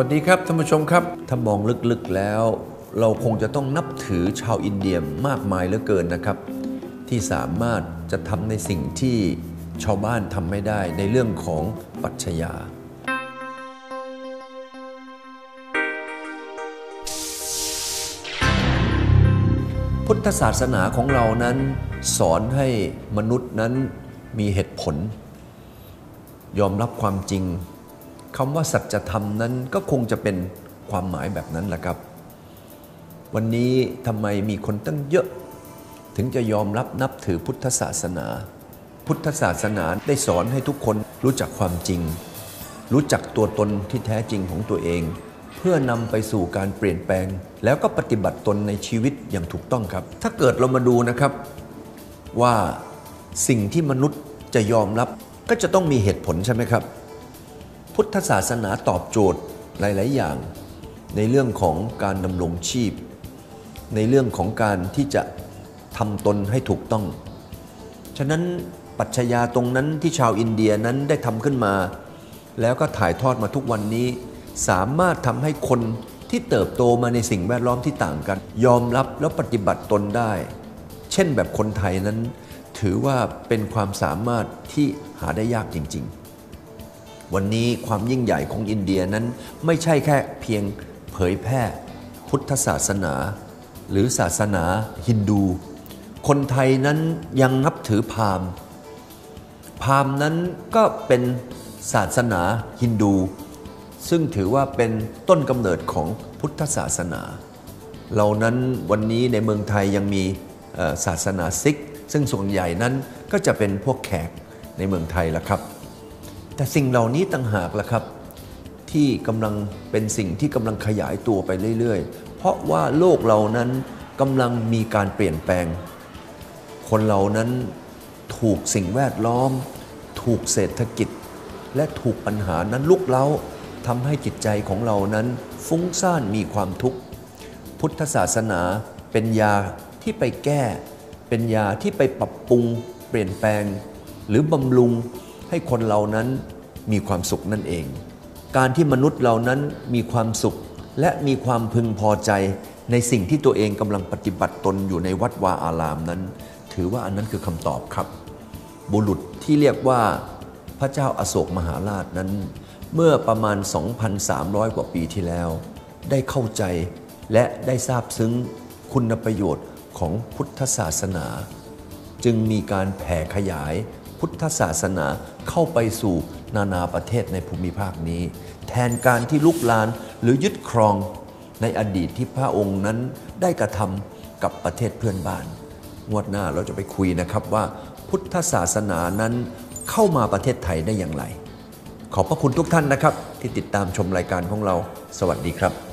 วัสดีครับท่านผู้ชมครับ ถ้ามองลึกๆแล้ว เราคงจะต้องนับถือชาวอินเดียมากมายเหลือเกินนะครับ ที่สามารถจะทำในสิ่งที่ชาวบ้านทำไม่ได้ในเรื่องของปรัชญาพุทธศาสนาของเรานั้นสอนให้มนุษย์นั้นมีเหตุผล ยอมรับความจริง คำว่าสัจธรรมนั้นก็คงจะเป็นความหมายแบบนั้นแหละครับ วันนี้ทำไมมีคนตั้งเยอะ ถึงจะยอมรับนับถือพุทธศาสนา พุทธศาสนาได้สอนให้ทุกคนรู้จักความจริง รู้จักตัวตนที่แท้จริงของตัวเอง เพื่อนำไปสู่การเปลี่ยนแปลง แล้วก็ปฏิบัติตนในชีวิตอย่างถูกต้องครับ ถ้าเกิดเรามาดูนะครับว่าสิ่งที่มนุษย์จะยอมรับก็จะต้องมีเหตุผลใช่ไหมครับ พุทธศาสนาตอบโจทย์หลาย ๆ อย่าง ในเรื่องของการดำรงชีพ ในเรื่องของการที่จะทำตนให้ถูกต้อง ฉะนั้นปรัชญาตรงนั้นที่ชาวอินเดียนั้นได้ทำขึ้นมา แล้วก็ถ่ายทอดมาทุกวันนี้ สามารถทำให้คนที่เติบโตมาในสิ่งแวดล้อมที่ต่างกัน ยอมรับแล้วปฏิบัติตนได้ เช่นแบบคนไทยนั้น ถือว่าเป็นความสามารถที่หาได้ยากจริง ๆ วันนี้ความยิ่งใหญ่ของอินเดียนั้นไม่ใช่แค่เพียงเผยแพร่พุทธศาสนา หรือศาสนาฮินดู คนไทยนั้นยังนับถือพราหมณ์พราหมณ์นั้นก็เป็นศาสนาฮินดู ซึ่งถือว่าเป็นต้นกำเนิดของพุทธศาสนาเรานั้นวันนี้ในเมืองไทยยังมีศาสนาซิก ซึ่งส่วนใหญ่นั้นก็จะเป็นพวกแขกในเมืองไทยละครับ แต่สิ่งเหล่านี้ต่างหากล่ะครับ ที่กำลังเป็นสิ่งที่กำลังขยายตัวไปเรื่อยๆ เพราะว่าโลกเรานั้นกำลังมีการเปลี่ยนแปลง คนเรานั้นถูกสิ่งแวดล้อม ถูกเศรษฐกิจ และถูกปัญหานั้นลุกเล้าทำให้จิตใจของเรานั้นฟุ้งซ่านมีความทุกข์ พุทธศาสนาเป็นยาที่ไปแก้ เป็นยาที่ไปปรับปรุง เปลี่ยนแปลง หรือบำรุง ให้คนเรานั้นมีความสุขนั่นเอง การที่มนุษย์เรานั้นมีความสุข และมีความพึงพอใจในสิ่งที่ตัวเองกำลังปฏิบัติตนอยู่ในวัดวาอารามนั้น ถือว่าอันนั้นคือคำตอบครับ บุรุษที่เรียกว่าพระเจ้าอาโศกมหาราชนั้น เมื่อประมาณ 2,300 กว่าปีที่แล้ว ได้เข้าใจและได้ทราบซึ้งคุณประโยชน์ของพุทธศาสนา จึงมีการแผ่ขยาย พุทธศาสนาเข้าไปสู่นานาประเทศในภูมิภาคนี้ แทนการที่ลุกลานหรือยึดครองในอดีตที่พระองค์นั้นได้กระทำกับประเทศเพื่อนบ้านงวดหน้าเราจะไปคุยนะครับว่า พุทธศาสนานั้นเข้ามาประเทศไทยได้อย่างไร ขอบพระคุณทุกท่านนะครับ ที่ติดตามชมรายการของเรา สวัสดีครับ